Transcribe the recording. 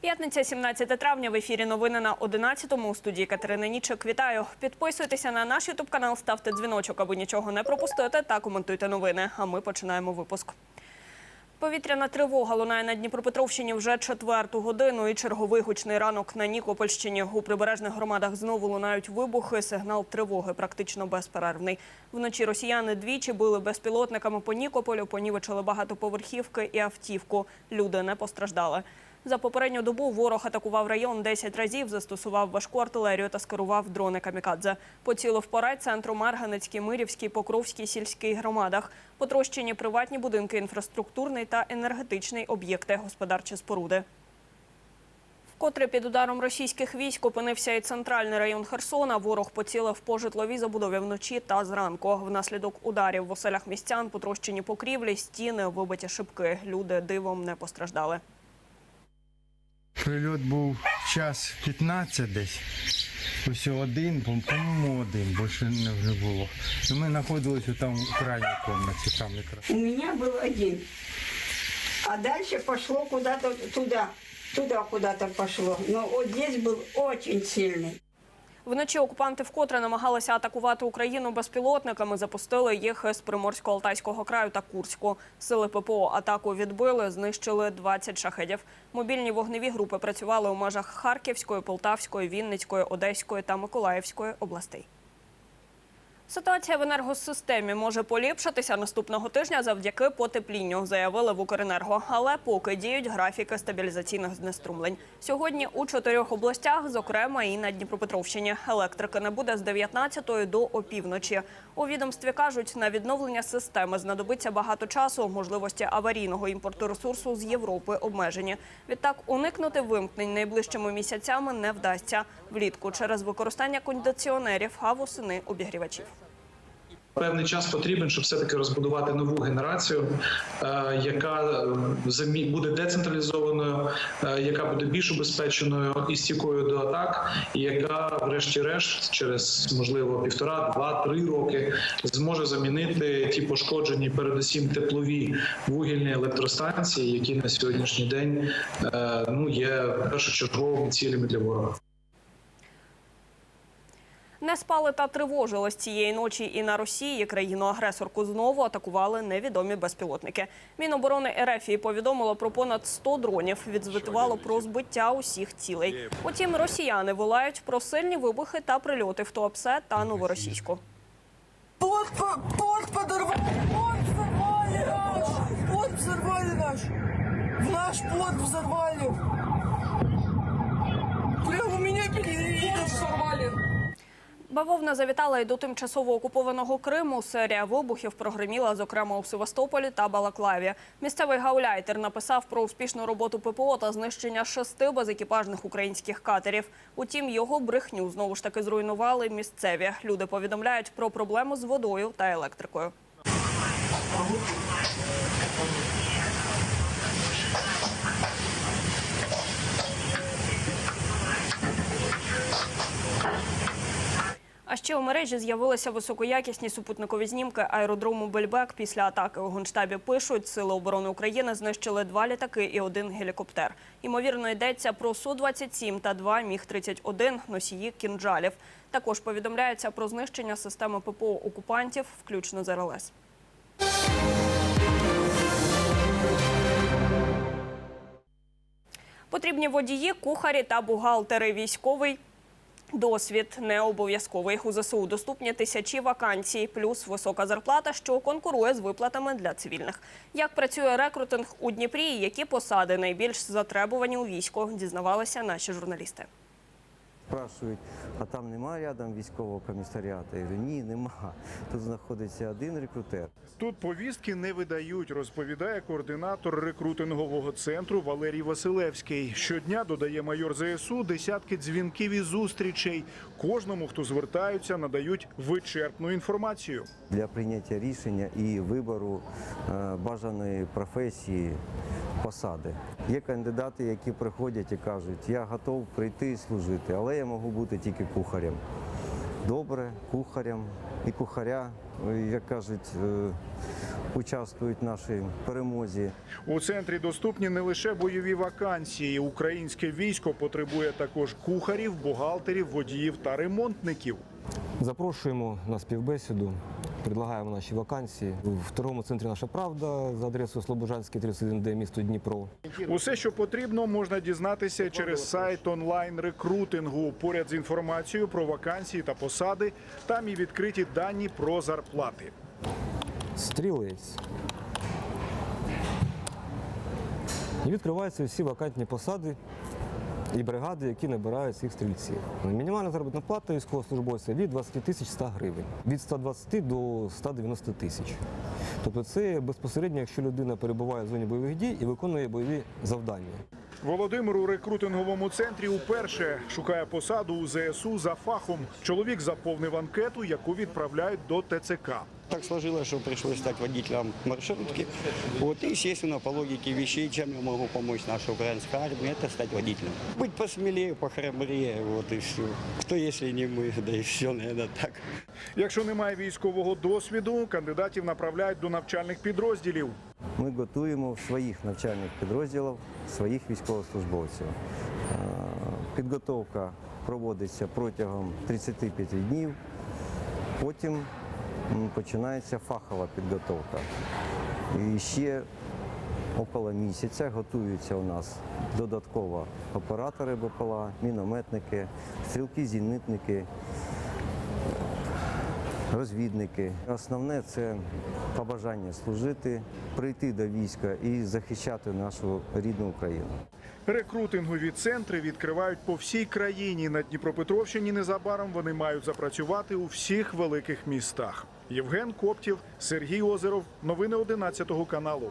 П'ятниця, 17 травня. В ефірі новини на 11-му. У студії Катерина Нічик. Вітаю. Підписуйтеся на наш ютуб канал, ставте дзвіночок, аби нічого не пропустити, та коментуйте новини. А ми починаємо випуск. Повітряна тривога лунає на Дніпропетровщині вже четверту годину. І черговий гучний ранок на Нікопольщині. У прибережних громадах знову лунають вибухи. Сигнал тривоги практично безперервний. Вночі росіяни двічі били безпілотниками по Нікополю, понівечили багатоповерхівки і автівку. Люди не постраждали. За попередню добу ворог атакував район 10 разів, застосував важку артилерію та скерував дрони камікадзе. Поцілив по райцентру Марганецькій, Мирівській, Покровській, сільській громадах. Потрощені приватні будинки, інфраструктурний та енергетичний об'єкти, господарчі споруди. Вкотре під ударом російських військ опинився і центральний район Херсона. Ворог поцілив по житловій забудові вночі та зранку. Внаслідок ударів в оселях містян потрощені покрівлі, стіни, вибиті шибки. Люди дивом не постраждали. Прильот був час 15 десь. Ось один, по- по-моєму, один, більше не, не було. І ми знаходилися там у крайній кімнаті, там якраз. У меня был один. А дальше пошло куда-то туда. Туда куда-то пошло. Но вот здесь был очень сильный. Вночі окупанти вкотре намагалися атакувати Україну безпілотниками. Запустили їх з Приморсько-Алтайського краю та Курську. Сили ППО атаку відбили, знищили 20 шахедів. Мобільні вогневі групи працювали у межах Харківської, Полтавської, Вінницької, Одеської та Миколаївської областей. Ситуація в енергосистемі може поліпшитися наступного тижня завдяки потеплінню, заявили в Укренерго. Але поки діють графіки стабілізаційних знеструмлень. Сьогодні у чотирьох областях, зокрема і на Дніпропетровщині, електрики не буде з 19 до опівночі. У відомстві кажуть, на відновлення системи знадобиться багато часу. Можливості аварійного імпорту ресурсу з Європи обмежені. Відтак уникнути вимкнень найближчими місяцями не вдасться влітку через використання кондиціонерів, а восени обігрівачів. Певний час потрібен, щоб все таки розбудувати нову генерацію, е, яка е, буде децентралізованою, е, яка буде більш убезпеченою і стійкою до атак, і яка, врешті-решт, через можливо півтора, два-три роки зможе замінити ті пошкоджені, передусім теплові вугільні електростанції, які на сьогоднішній день ну є першочерговими цілями для ворога. Не спали та тривожились цієї ночі і на Росії. Країну-агресорку знову атакували невідомі безпілотники. Міноборони РФ повідомило про понад 100 дронів. Відзвітувало про збиття усіх цілей. Утім, росіяни волають про сильні вибухи та прильоти в Туапсе та Новоросійську. Плот, по- плот подорвали, плот взорвали наш, плот взорвали наш, наш плот взорвали. Прямо у меня перед взорвали. Бавовна завітала й до тимчасово окупованого Криму. Серія вибухів прогреміла, зокрема у Севастополі та Балаклаві. Місцевий гауляйтер написав про успішну роботу ППО та знищення шести безекіпажних українських катерів. Утім, його брехню знову ж таки зруйнували місцеві. Люди повідомляють про проблему з водою та електрикою. Ще у мережі з'явилися високоякісні супутникові знімки аеродрому Бельбек. Після атаки у генштабі пишуть, сили оборони України знищили два літаки і один гелікоптер. Ймовірно, йдеться про Су-27 та два Міг-31 носії кінжалів. Також повідомляється про знищення системи ППО окупантів, включно з РЛС. Потрібні водії, кухарі та бухгалтери. Військовий Досвід не обов'язковий. У ЗСУ доступні тисячі вакансій, плюс висока зарплата, що конкурує з виплатами для цивільних. Як працює рекрутинг у Дніпрі і які посади найбільш затребувані у війську, дізнавалися наші журналісти. Спрашують, а там немає рядом військового комісаріату? Я говорю, ні, нема. Тут знаходиться один рекрутер. Тут повістки не видають, розповідає координатор рекрутингового центру Валерій Василевський. Щодня додає майор ЗСУ десятки дзвінків і зустрічей. Кожному, хто звертаються, надають вичерпну інформацію. Для прийняття рішення і вибору е, бажаної професії посади. Є кандидати, які приходять і кажуть, я готов прийти і служити, але я можу бути тільки кухарем. Добре, кухарем і кухаря, як кажуть, е, участвують в нашій перемозі. У центрі доступні не лише бойові вакансії. Українське військо потребує також кухарів, бухгалтерів, водіїв та ремонтників. Запрошуємо на співбесіду, предлагаємо наші вакансії. В торговому центрі Наша Правда за адресою Слобожанський 31Д, місто Дніпро. Усе, що потрібно, можна дізнатися через сайт онлайн рекрутингу. Поряд з інформацією про вакансії та посади, там і відкриті дані про зарплати. Стрілець. І відкриваються всі вакантні посади і бригади, які набирають цих стрільців. Мінімальна заробітна плата військовослужбовця від 20 тисяч 100 гривень, від 120 до 190 тисяч. Тобто це безпосередньо, якщо людина перебуває в зоні бойових дій і виконує бойові завдання. Володимир у рекрутинговому центрі уперше шукає посаду у ЗСУ за фахом. Чоловік заповнив анкету, яку відправляють до ТЦК Так сложилось, что пришлось стать водителем маршрутки. Вот, и, естественно, по логике вещей, чем я могу помочь нашей украинской армии, это стать водителем. Быть посмелее, похрабрее, вот и все. Кто, если не мы, да и все, наверное, так. Якщо немає військового досвіду, кандидатів направляють до навчальних підрозділів. Ми готуємо в своїх навчальних підрозділах своїх військовослужбовців. Е, Підготовка проводиться протягом 35 днів. Потім м, починається фахова підготовка. І ще около місяця готуються у нас додатково оператори БПЛА, мінометники, стрілки-зенітники, розвідники. Основне це побажання служити, прийти до війська і захищати нашу рідну Україну. Рекрутингові центри відкривають по всій країні. На Дніпропетровщині незабаром вони мають запрацювати у всіх великих містах. Євген Коптів, Сергій Озеров. Новини 11 каналу.